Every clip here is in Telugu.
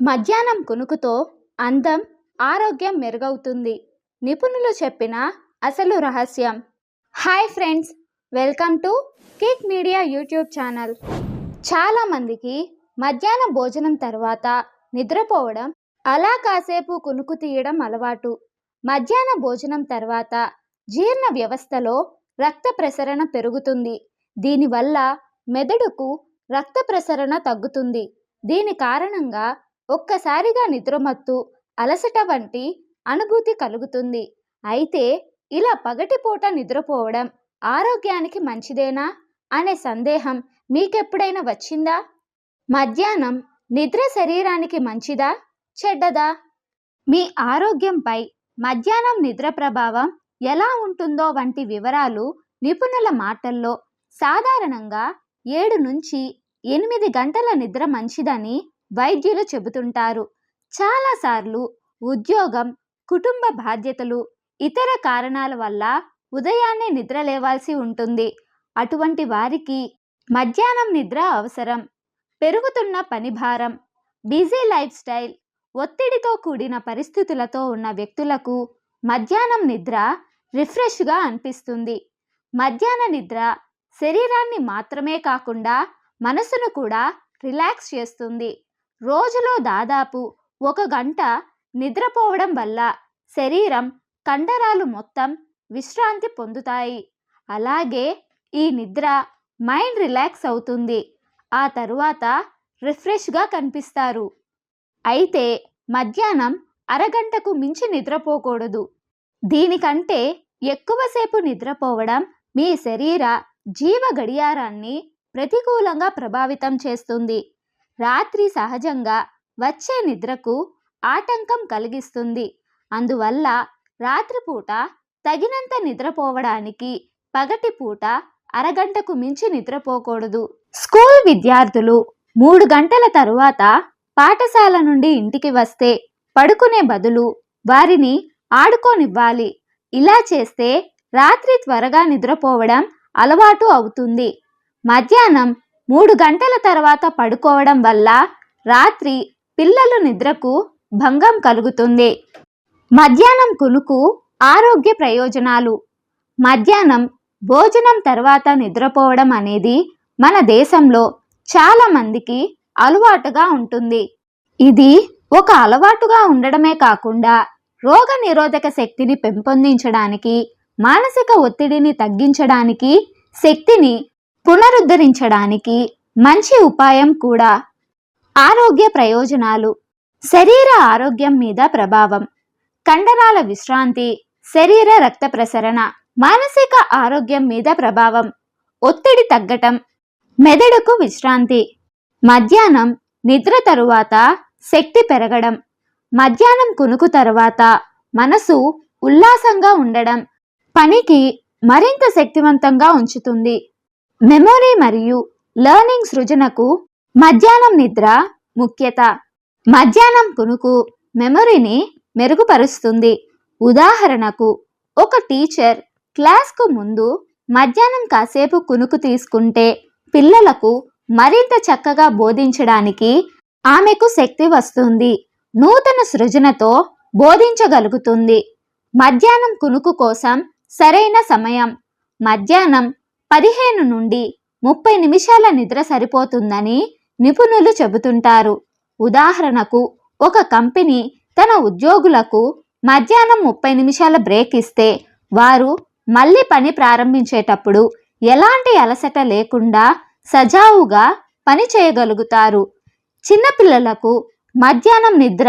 మధ్యాహ్నం కునుకుతో అందం ఆరోగ్యం మెరుగవుతుంది. నిపుణులు చెప్పిన అసలు రహస్యం. Hi friends welcome to kick media YouTube channel. చాలామందికి మధ్యాహ్నం భోజనం తర్వాత నిద్రపోవడం అలా కాసేపు కునుకు తీయడం అలవాటు. మధ్యాహ్న భోజనం తర్వాత జీర్ణ వ్యవస్థలో రక్త ప్రసరణ పెరుగుతుంది. దీనివల్ల మెదడుకు రక్త ప్రసరణ తగ్గుతుంది. దీని కారణంగా ఒక్కసారిగా నిద్రమత్తు అలసట వంటి అనుభూతి కలుగుతుంది. అయితే ఇలా పగటిపూట నిద్రపోవడం ఆరోగ్యానికి మంచిదేనా? అనే సందేహం మీకెప్పుడైనా వచ్చిందా? మధ్యాహ్నం నిద్ర శరీరానికి మంచిదా? చెడ్డదా? మీ ఆరోగ్యంపై మధ్యాహ్నం నిద్ర ప్రభావం ఎలా ఉంటుందో వంటి వివరాలు నిపుణుల మాటల్లో సాధారణంగా ఏడు నుంచి ఎనిమిది గంటల నిద్ర మంచిదని వైద్యులు చెబుతుంటారు. చాలాసార్లు ఉద్యోగం కుటుంబ బాధ్యతలు ఇతర కారణాల వల్ల ఉదయాన్నే నిద్ర లేవాల్సి ఉంటుంది. అటువంటి వారికి మధ్యాహ్నం నిద్ర అవసరం. పెరుగుతున్న పనిభారం బిజీ లైఫ్ స్టైల్ ఒత్తిడితో కూడిన పరిస్థితులతో ఉన్న వ్యక్తులకు మధ్యాహ్నం నిద్ర రిఫ్రెష్గా అనిపిస్తుంది. మధ్యాహ్న నిద్ర శరీరాన్ని మాత్రమే కాకుండా మనసును కూడా రిలాక్స్ చేస్తుంది. రోజులో దాదాపు ఒక గంట నిద్రపోవడం వల్ల శరీరం కండరాలు మొత్తం విశ్రాంతి పొందుతాయి. అలాగే ఈ నిద్ర మైండ్ రిలాక్స్ అవుతుంది. ఆ తరువాత రిఫ్రెష్గా కనిపిస్తారు. అయితే మధ్యాహ్నం అరగంటకు మించి నిద్రపోకూడదు. దీనికంటే ఎక్కువసేపు నిద్రపోవడం మీ శరీర జీవ గడియారాన్ని ప్రతికూలంగా ప్రభావితం చేస్తుంది. రాత్రి సహజంగా వచ్చే నిద్రకు ఆటంకం కలిగిస్తుంది. అందువల్ల రాత్రిపూట తగినంత నిద్రపోవడానికి పగటిపూట అరగంటకు మించి నిద్రపోకూడదు. స్కూల్ విద్యార్థులు మూడు గంటల తరువాత పాఠశాల నుండి ఇంటికి వస్తే పడుకునే బదులు వారిని ఆడుకోనివ్వాలి. ఇలా చేస్తే రాత్రి త్వరగా నిద్రపోవడం అలవాటు అవుతుంది. మధ్యాహ్నం మూడు గంటల తర్వాత పడుకోవడం వల్ల రాత్రి పిల్లలు నిద్రకు భంగం కలుగుతుంది. మధ్యాహ్నం కునుకు ఆరోగ్య ప్రయోజనాలు. మధ్యాహ్నం భోజనం తర్వాత నిద్రపోవడం అనేది మన దేశంలో చాలా మందికి అలవాటుగా ఉంటుంది. ఇది ఒక అలవాటుగా ఉండడమే కాకుండా రోగ నిరోధక శక్తిని పెంపొందించడానికి మానసిక ఒత్తిడిని తగ్గించడానికి శక్తిని పునరుద్ధరించడానికి మంచి ఉపాయం కూడా ఆరోగ్య ప్రయోజనాలు శరీర ఆరోగ్యం మీద ప్రభావం కండరాల విశ్రాంతి శరీర రక్త ప్రసరణ మానసిక ఆరోగ్యం మీద ప్రభావం ఒత్తిడి తగ్గటం మెదడుకు విశ్రాంతి మధ్యాహ్నం నిద్ర తరువాత శక్తి పెరగడం మధ్యాహ్నం కునుకు తరువాత మనసు ఉల్లాసంగా ఉండడం పనికి మరింత శక్తివంతంగా ఉంచుతుంది. మెమొరీ మరియు లెర్నింగ్ సృజనకు మధ్యాహ్నం నిద్ర ముఖ్యత. మధ్యాహ్నం కునుకు మెమొరీని మెరుగుపరుస్తుంది. ఉదాహరణకు ఒక టీచర్ క్లాస్కు ముందు మధ్యాహ్నం కాసేపు కునుకు తీసుకుంటే పిల్లలకు మరింత చక్కగా బోధించడానికి ఆమెకు శక్తి వస్తుంది. నూతన సృజనతో బోధించగలుగుతుంది. మధ్యాహ్నం కునుకు కోసం సరైన సమయం. మధ్యాహ్నం పదిహేను నుండి ముప్పై నిమిషాల నిద్ర సరిపోతుందని నిపుణులు చెబుతుంటారు. ఉదాహరణకు ఒక కంపెనీ తన ఉద్యోగులకు మధ్యాహ్నం ముప్పై నిమిషాల బ్రేక్ ఇస్తే వారు మళ్ళీ పని ప్రారంభించేటప్పుడు ఎలాంటి అలసట లేకుండా సజావుగా పని చేయగలుగుతారు. చిన్నపిల్లలకు మధ్యాహ్నం నిద్ర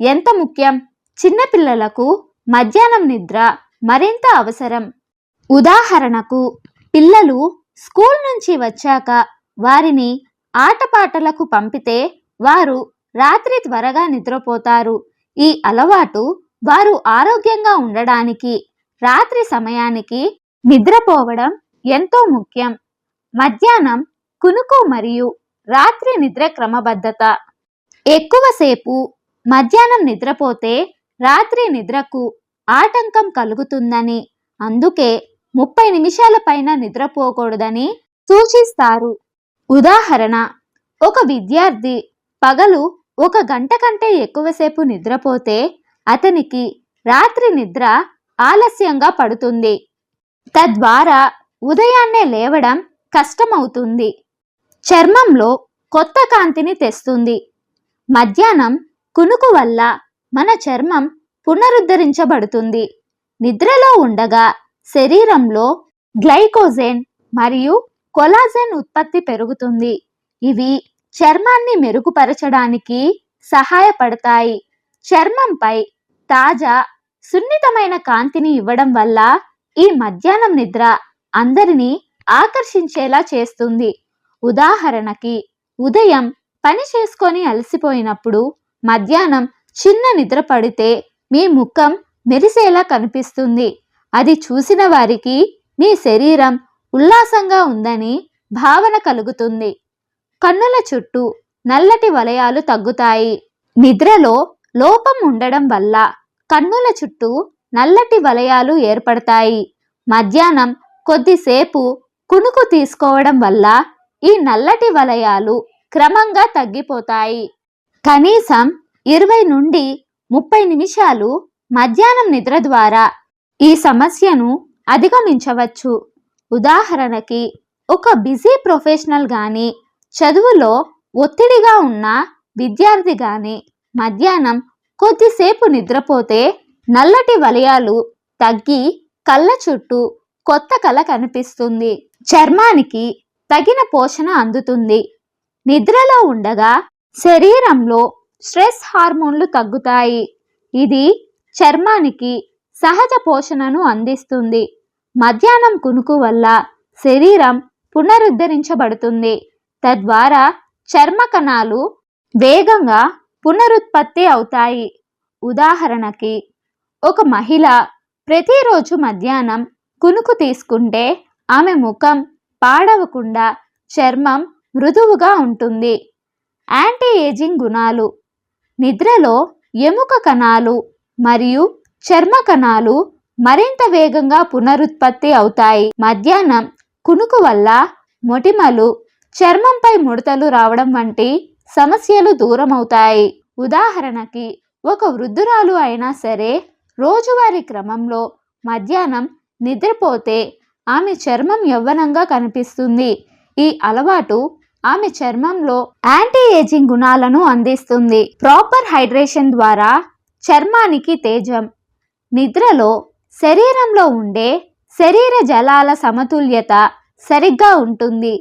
ఎంత ముఖ్యం? చిన్నపిల్లలకు మధ్యాహ్నం నిద్ర మరింత అవసరం. ఉదాహరణకు పిల్లలు స్కూల్ నుంచి వచ్చాక వారిని ఆటపాటలకు పంపితే వారు రాత్రి త్వరగా నిద్రపోతారు. ఈ అలవాటు వారు ఆరోగ్యంగా ఉండడానికి రాత్రి సమయానికి నిద్రపోవడం ఎంతో ముఖ్యం. మధ్యాహ్నం కునుకు మరియు రాత్రి నిద్ర క్రమబద్ధత. ఎక్కువసేపు మధ్యాహ్నం నిద్రపోతే రాత్రి నిద్రకు ఆటంకం కలుగుతుందని అందుకే ముప్పై నిమిషాల పైన నిద్రపోకూడదని సూచిస్తారు. ఉదాహరణ ఒక విద్యార్థి పగలు ఒక గంట కంటే ఎక్కువసేపు నిద్రపోతే అతనికి రాత్రి నిద్ర ఆలస్యంగా పడుతుంది. తద్వారా ఉదయాన్నే లేవడం కష్టమవుతుంది. చర్మంలో కొత్త కాంతిని తెస్తుంది. మధ్యాహ్నం కునుకు వల్ల మన చర్మం పునరుద్ధరించబడుతుంది. నిద్రలో ఉండగా శరీరంలో గ్లైకోజెన్ మరియు కొలాజెన్ ఉత్పత్తి పెరుగుతుంది. ఇవి చర్మాన్ని మెరుగుపరచడానికి సహాయపడతాయి. చర్మంపై తాజా సున్నితమైన కాంతిని ఇవ్వడం వల్ల ఈ మధ్యాహ్నం నిద్ర అందరినీ ఆకర్షించేలా చేస్తుంది. ఉదాహరణకి ఉదయం పని చేసుకొని అలసిపోయినప్పుడు మధ్యాహ్నం చిన్న నిద్ర పడితే మీ ముఖం మెరిసేలా కనిపిస్తుంది. అది చూసిన వారికి మీ శరీరం ఉల్లాసంగా ఉందని భావన కలుగుతుంది. కన్నుల చుట్టూ నల్లటి వలయాలు తగ్గుతాయి. నిద్రలో లోపం ఉండడం వల్ల కన్నుల చుట్టూ నల్లటి వలయాలు ఏర్పడతాయి. మధ్యాహ్నం కొద్దిసేపు కునుకు తీసుకోవడం వల్ల ఈ నల్లటి వలయాలు క్రమంగా తగ్గిపోతాయి. కనీసం ఇరవై నుండి ముప్పై నిమిషాలు మధ్యాహ్నం నిద్ర ద్వారా ఈ సమస్యను అధిగమించవచ్చు. ఉదాహరణకి ఒక బిజీ ప్రొఫెషనల్ కానీ చదువులో ఒత్తిడిగా ఉన్న విద్యార్థి కానీ మధ్యాహ్నం కొద్దిసేపు నిద్రపోతే నల్లటి వలయాలు తగ్గి కళ్ళ చుట్టూ కొత్త కళ కనిపిస్తుంది. చర్మానికి తగిన పోషణ అందుతుంది. నిద్రలో ఉండగా శరీరంలో స్ట్రెస్ హార్మోన్లు తగ్గుతాయి. ఇది చర్మానికి సహజ పోషణను అందిస్తుంది. మధ్యాహ్నం కునుకు వల్ల శరీరం పునరుద్ధరించబడుతుంది. తద్వారా చర్మ కణాలు వేగంగా పునరుత్పత్తి అవుతాయి. ఉదాహరణకి ఒక మహిళ ప్రతిరోజు మధ్యాహ్నం కునుకు తీసుకుంటే ఆమె ముఖం పాడవకుండా చర్మం మృదువుగా ఉంటుంది. యాంటీ ఏజింగ్ గుణాలు నిద్రలో ఎముక కణాలు మరియు చర్మ కణాలు మరింత వేగంగా పునరుత్పత్తి అవుతాయి. మధ్యాహ్నం కునుకు వల్ల మొటిమలు చర్మంపై ముడతలు రావడం వంటి సమస్యలు దూరమవుతాయి. ఉదాహరణకి ఒక వృద్ధురాలు అయినా సరే రోజువారీ క్రమంలో మధ్యాహ్నం నిద్రపోతే ఆమె చర్మం యవ్వనంగా కనిపిస్తుంది. ఈ అలవాటు ఆమె చర్మంలో యాంటీ ఏజింగ్ గుణాలను అందిస్తుంది. ప్రాపర్ హైడ్రేషన్ ద్వారా చర్మానికి తేజం నిద్రలో శరీరంలో ఉండే శరీర జలాల సమతుల్యత సరిగ్గా ఉంటుంది.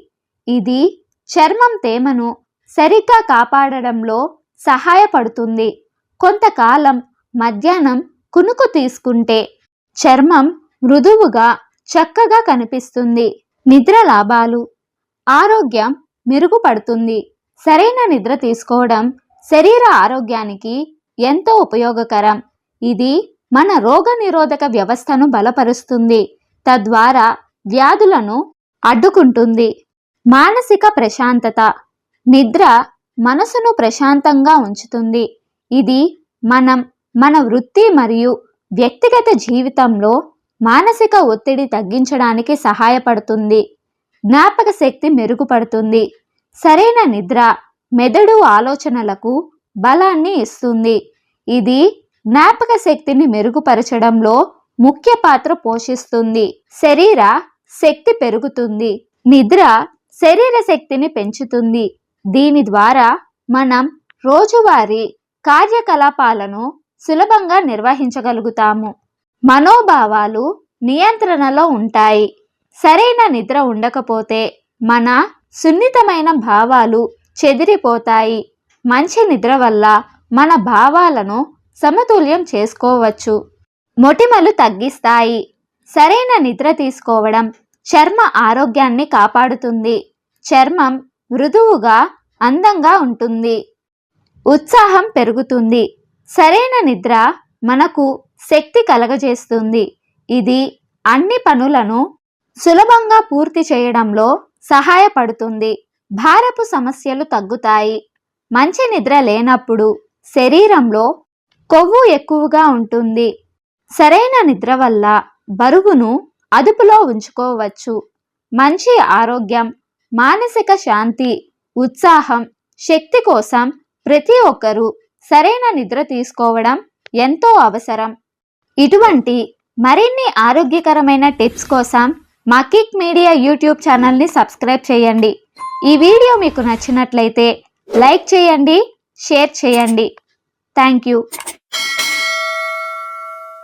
ఇది చర్మం తేమను సరిగ్గా కాపాడడంలో సహాయపడుతుంది. కొంతకాలం మధ్యాహ్నం కునుకు తీసుకుంటే చర్మం మృదువుగా చక్కగా కనిపిస్తుంది. నిద్ర లాభాలు ఆరోగ్యం మెరుగుపడుతుంది. సరైన నిద్ర తీసుకోవడం శరీర ఆరోగ్యానికి ఎంతో ఉపయోగకరం. ఇది మన రోగనిరోధక వ్యవస్థను బలపరుస్తుంది. తద్వారా వ్యాధులను అడ్డుకుంటుంది. మానసిక ప్రశాంతత నిద్ర మనసును ప్రశాంతంగా ఉంచుతుంది. ఇది మనం మన వృత్తి మరియు వ్యక్తిగత జీవితంలో మానసిక ఒత్తిడి తగ్గించడానికి సహాయపడుతుంది. జ్ఞాపక శక్తి మెరుగుపడుతుంది. సరైన నిద్ర మెదడు ఆలోచనలకు బలాన్ని ఇస్తుంది. ఇది జ్ఞాపక శక్తిని మెరుగుపరచడంలో ముఖ్య పాత్ర పోషిస్తుంది. శరీర శక్తి పెరుగుతుంది. నిద్ర శరీర శక్తిని పెంచుతుంది. దీని ద్వారా మనం రోజువారీ కార్యకలాపాలను సులభంగా నిర్వహించగలుగుతాము. మనోభావాలు నియంత్రణలో ఉంటాయి. సరైన నిద్ర ఉండకపోతే మన సున్నితమైన భావాలు చెదిరిపోతాయి. మంచి నిద్ర వల్ల మన భావాలను సమతుల్యం చేసుకోవచ్చు. మొటిమలు తగ్గిస్తాయి. సరైన నిద్ర తీసుకోవడం చర్మ ఆరోగ్యాన్ని కాపాడుతుంది. చర్మం మృదువుగా అందంగా ఉంటుంది. ఉత్సాహం పెరుగుతుంది. సరైన నిద్ర మనకు శక్తి కలగజేస్తుంది. ఇది అన్ని పనులను సులభంగా పూర్తి చేయడంలో సహాయపడుతుంది. భారపు సమస్యలు తగ్గుతాయి. మంచి నిద్ర లేనప్పుడు శరీరంలో కొవ్వు ఎక్కువగా ఉంటుంది. సరైన నిద్ర వల్ల బరువును అదుపులో ఉంచుకోవచ్చు. మంచి ఆరోగ్యం మానసిక శాంతి ఉత్సాహం శక్తి కోసం ప్రతి ఒక్కరూ సరైన నిద్ర తీసుకోవడం ఎంతో అవసరం. ఇటువంటి మరిన్ని ఆరోగ్యకరమైన టిప్స్ కోసం మా కిక్ మీడియా యూట్యూబ్ ఛానల్ని సబ్స్క్రైబ్ చేయండి. ఈ వీడియో మీకు నచ్చినట్లయితే లైక్ చేయండి షేర్ చేయండి. Thank you.